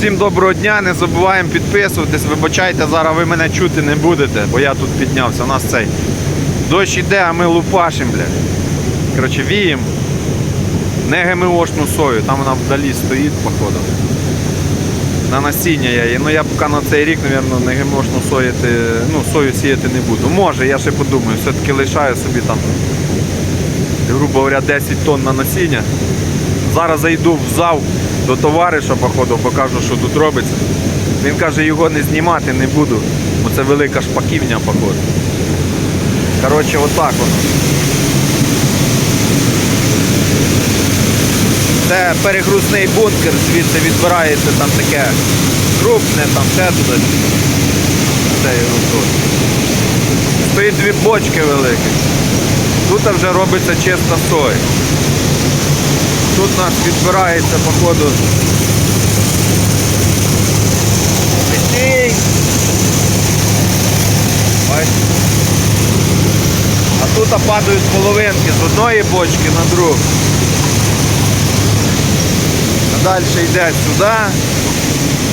Всім доброго дня, не забуваємо підписуватись. Вибачайте, зараз ви мене чути не будете, бо я тут піднявся. У нас цей дощ іде, а ми лупашим, блядь. Коротше, віємо. Не ГМОшну сою, там вона вдалі стоїть, походу. На насіння я її. Ну я поки на цей рік, мабуть, не ГМОшну сояти, ну, сою сіяти не буду. Може, я ще подумаю, все-таки лишаю собі там, грубо говоря, 10 тонн на насіння. Зараз зайду в зал до товариша, походу, покажу, що тут робиться. Він каже, його не знімати не буду, бо це велика шпаківня, походу. Коротше, отак воно. Це перегрузний бункер, звідси відбирається там таке крупне, там ще туди. Це його тут. Стоїть дві бочки великі. Тут вже робиться чиста соя. Тут у нас відбирається, походу. Петей. Ось. А тут падають половинки з одної бочки на другу. А далі йде сюди.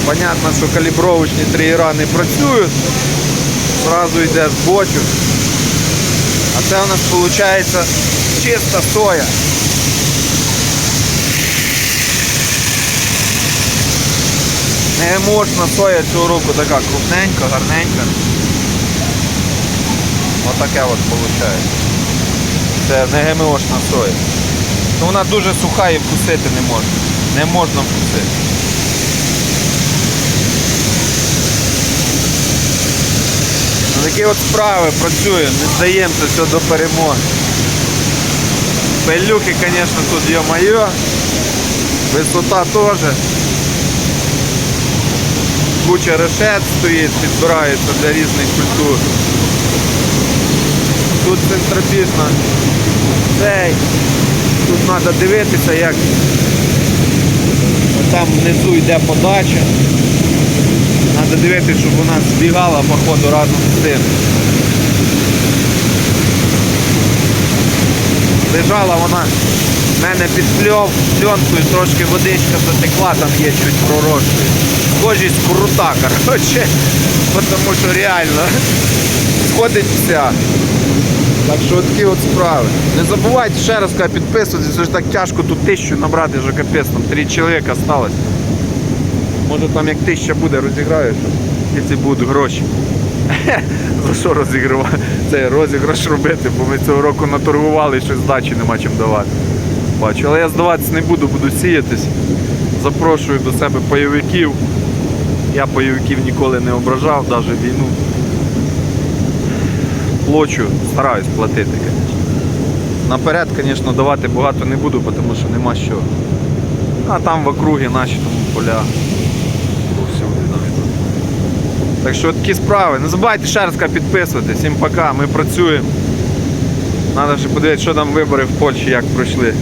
Понятно, що калібровочні тригера не працюють. Зразу йде з бочок. А це у нас виходить чиста соя. Не можна соя цього року така крупненька, гарненька. Отаке от виходить. Це не ГМОшна соя. Ну вона дуже суха і вкусити не можна. Не можна вкусити. Ну, Такі от справи працюємо, не здаємося все до перемоги. Пилюки, звісно, тут є моє. Висота теж. Куча решет стоїть, підбирається для різних культур. Тут центробіжна цей. Тут треба дивитися, як там внизу йде подача. Треба дивитися, щоб вона збігала по ходу разом з тим. Лежала вона в мене під пльов, пленкою, трошки водичка затекла, там є щось пророщує. Схожість крута, коротше, тому що реально сходить вся. Так що такі от справи. Не забувайте ще раз кажу, підписуватись, це ж так тяжко тут тисячу набрати, що капець, там три чоловіка осталось. Може там як тисяча буде, розіграю, що якщо будуть гроші. За що розігрувати? Це розіграш робити, бо ми цього року наторгували і щось здачі нема чим давати. Бачу, але я здаватись не буду, буду сіятись. Запрошую до себе пайовиків. Я пайовиків ніколи не ображав, навіть війну. Плачу, стараюсь платити. Наперед, звісно, давати багато не буду, тому що нема що. А там в округі наші тому поля. Так що такі справи. Не забувайте ще раз підписуватись. Всім пока, ми працюємо. Треба ще подивитися, що там вибори в Польщі, як пройшли.